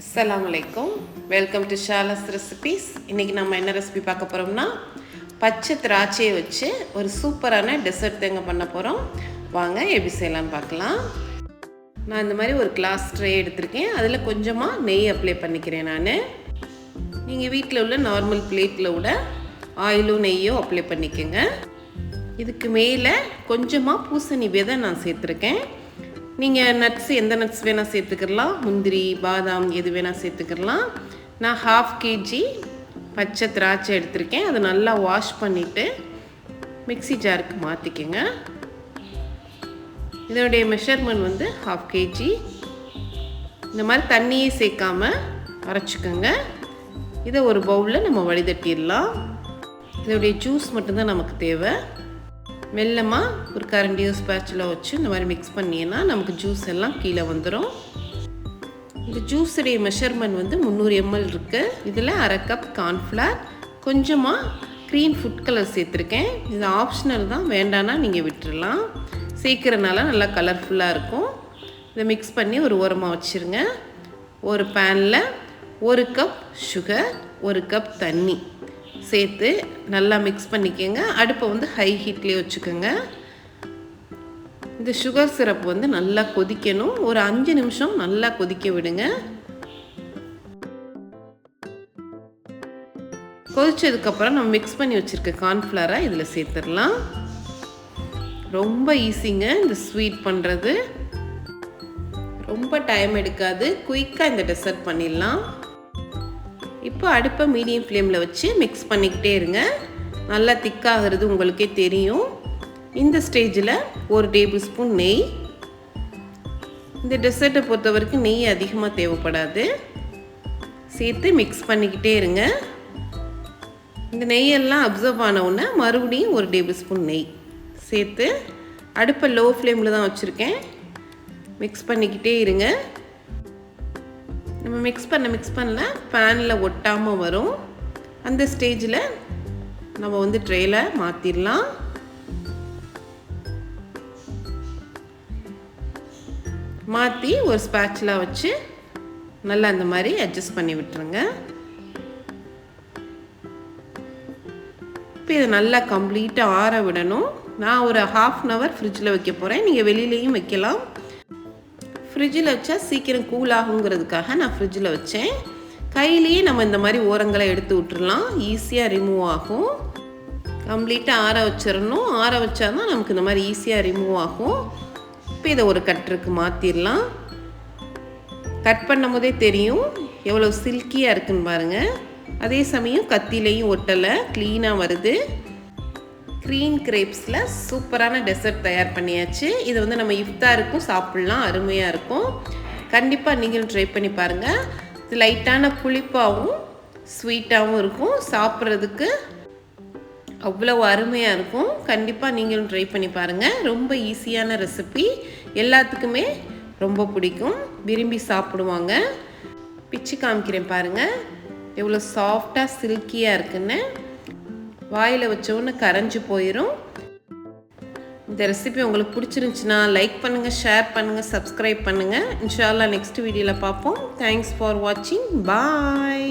அஸ்லாம் வலைக்கும் welcome to ஷாலஸ் recipes இன்றைக்கி நம்ம என்ன ரெசிபி பார்க்க போகிறோம்னா பச்சை திராட்சையை வச்சு ஒரு சூப்பரான டெசர்ட் தேங்க பண்ண போகிறோம் வாங்க எப்படி செய்யலாம்னு பார்க்கலாம். நான் இந்த மாதிரி ஒரு கிளாஸ் ட்ரே எடுத்திருக்கேன். அதில் கொஞ்சமாக நெய் அப்ளை பண்ணிக்கிறேன் நான். நீங்கள் வீட்டில் உள்ள நார்மல் பிளேட்டில் விட ஆயிலோ நெய்யோ அப்ளை பண்ணிக்கோங்க. இதுக்கு மேலே கொஞ்சமாக பூசணி விதை நான் சேர்த்துருக்கேன். நீங்கள் நட்ஸ் எந்த நட்ஸ் வேணால் சேர்த்துக்கலாம். முந்திரி பாதாம் எது வேணால் சேர்த்துக்கலாம். நான் ஹாஃப் கேஜி பச்சை திராட்சை எடுத்திருக்கேன். அதை நல்லா வாஷ் பண்ணிவிட்டு மிக்ஸி ஜாருக்கு மாற்றிக்கோங்க இதனுடைய மெஷர்மெண்ட் வந்து ஹாஃப் கேஜி இந்த மாதிரி தண்ணியே சேர்க்காம அரைச்சிக்கோங்க. இதை ஒரு பவுலில் நம்ம வடிதட்டிடலாம் இதோடைய ஜூஸ் மட்டும்தான் நமக்கு தேவை. மெல்லமாக ஒரு கரண்டியோ ஸ்பேச்சில் வச்சு இந்த மாதிரி மிக்ஸ் பண்ணிங்கன்னா நமக்கு ஜூஸ் எல்லாம் கீழே வந்துடும் இந்த ஜூஸுடைய மெஷர்மெண்ட் வந்து முந்நூறு எம்எல் இருக்குது இதில் அரை கப் கார்ன்ஃப்ளார் கொஞ்சமாக க்ரீன் ஃபுட் கலர் சேர்த்துருக்கேன். இது ஆப்ஷனல் தான் வேண்டானா நீங்கள் விட்டுறலாம். சேர்க்குறனால நல்லா கலர்ஃபுல்லாக இருக்கும். இதை மிக்ஸ் பண்ணி ஒரு ஓரமாக வச்சுருங்க. ஒரு பேனில் ஒரு கப் சுகர் ஒரு கப் தண்ணி. சேர்த்து நல்லா மிக்ஸ் பண்ணிக்கோங்க. அடுப்பை வந்து ஹை ஹீட்லேயே வச்சுக்கோங்க. இந்த சுகர் சிரப் வந்து நல்லா கொதிக்கணும். ஒரு அஞ்சு நிமிஷம் நல்லா கொதிக்க விடுங்க. கொதிச்சதுக்கப்புறம் நம்ம மிக்ஸ் பண்ணி வச்சுருக்க கார்ன்ஃப்ளவரை இதில் சேர்த்துடலாம். ரொம்ப ஈஸிங்க இந்த ஸ்வீட் பண்ணுறது ரொம்ப டைம் எடுக்காது. குயிக்காக இந்த டெசர்ட் பண்ணிடலாம். இப்போ அடுப்பை மீடியம் ஃப்ளேமில் வச்சு மிக்ஸ் பண்ணிக்கிட்டே இருங்க. நல்லா திக்காகிறது உங்களுக்கே தெரியும். இந்த ஸ்டேஜில் ஒரு டேபிள் ஸ்பூன் நெய். இந்த டெசர்ட்டை பொறுத்த வரைக்கும் நெய் அதிகமாக தேவைப்படாது. சேர்த்து மிக்ஸ் பண்ணிக்கிட்டே இருங்க. இந்த நெய்யெல்லாம் அப்சர்வ் ஆனவுடனே மறுபடியும் ஒரு டேபிள் ஸ்பூன் நெய். சேர்த்து அடுப்பை லோ ஃப்ளேமில் தான் வச்சுருக்கேன். மிக்ஸ் பண்ணிக்கிட்டே இருங்க. நம்ம மிக்ஸ் பண்ண மிக்ஸ் பண்ணல. பேனில் ஒட்டாமல் வரும். அந்த ஸ்டேஜில் நம்ம வந்து ட்ரேல மாற்றிடலாம் மாற்றி ஒரு ஸ்பேட்சில் வச்சு நல்லா அந்த மாதிரி அட்ஜஸ்ட் பண்ணி விட்டுருங்க. இப்போ இதை நல்லா கம்ப்ளீட்டாக ஆற விடணும். நான் ஒரு ஹாஃப் அன் ஹவர் ஃப்ரிட்ஜில் வைக்க போகிறேன் நீங்கள் வெளியிலையும் வைக்கலாம். ஃப்ரிட்ஜில் வச்சா சீக்கிரம் கூல் ஆகுங்கிறதுக்காக நான் ஃப்ரிட்ஜில் வச்சேன். கையிலேயே நம்ம இந்த மாதிரி ஓரங்களை எடுத்து விட்டுறலாம். ஈஸியாக ரிமூவ் ஆகும். கம்ப்ளீட்டாக ஆற வச்சிடணும். ஆற வச்சா தான் நமக்கு இந்த மாதிரி ஈஸியாக ரிமூவ் ஆகும். இப்போ இதை ஒரு கட்டருக்கு மாற்றிடலாம் கட் பண்ணும் போதே தெரியும் எவ்வளோ சில்கியாக இருக்குன்னு பாருங்கள் அதே சமயம் கத்திலையும் ஒட்டலை. க்ளீனாக வருது. க்ரீன் கிரேப்ஸில் சூப்பரான டெசர்ட் தயார் பண்ணியாச்சு. இது வந்து நம்ம இஃப்தாருக்கும் சாப்பிட்லாம் அருமையாக இருக்கும். கண்டிப்பாக நீங்களும் ட்ரை பண்ணி பாருங்கள் இது லைட்டான புளிப்பாகவும் ஸ்வீட்டாகவும் இருக்கும். சாப்பிட்றதுக்கு அவ்வளோ அருமையாக இருக்கும். கண்டிப்பாக நீங்களும் ட்ரை பண்ணி பாருங்கள் ரொம்ப ஈஸியான ரெசிபி எல்லாத்துக்குமே ரொம்ப பிடிக்கும். விரும்பி சாப்பிடுவாங்க. பிச்சு காமிக்கிறேன் பாருங்கள் எவ்வளோ சாஃப்டாக சில்கியாக இருக்குன்னு. வாயில் வச்சோன்னு கரைஞ்சி போயிடும் இந்த ரெசிபி உங்களுக்கு பிடிச்சிருந்துச்சுன்னா லைக் பண்ணுங்கள் ஷேர் பண்ணுங்கள் சப்ஸ்கிரைப் பண்ணுங்கள் இன்ஷால்லா நெக்ஸ்ட் வீடியோவில் பார்ப்போம். தேங்க்ஸ் ஃபார் வாட்சிங் பாய்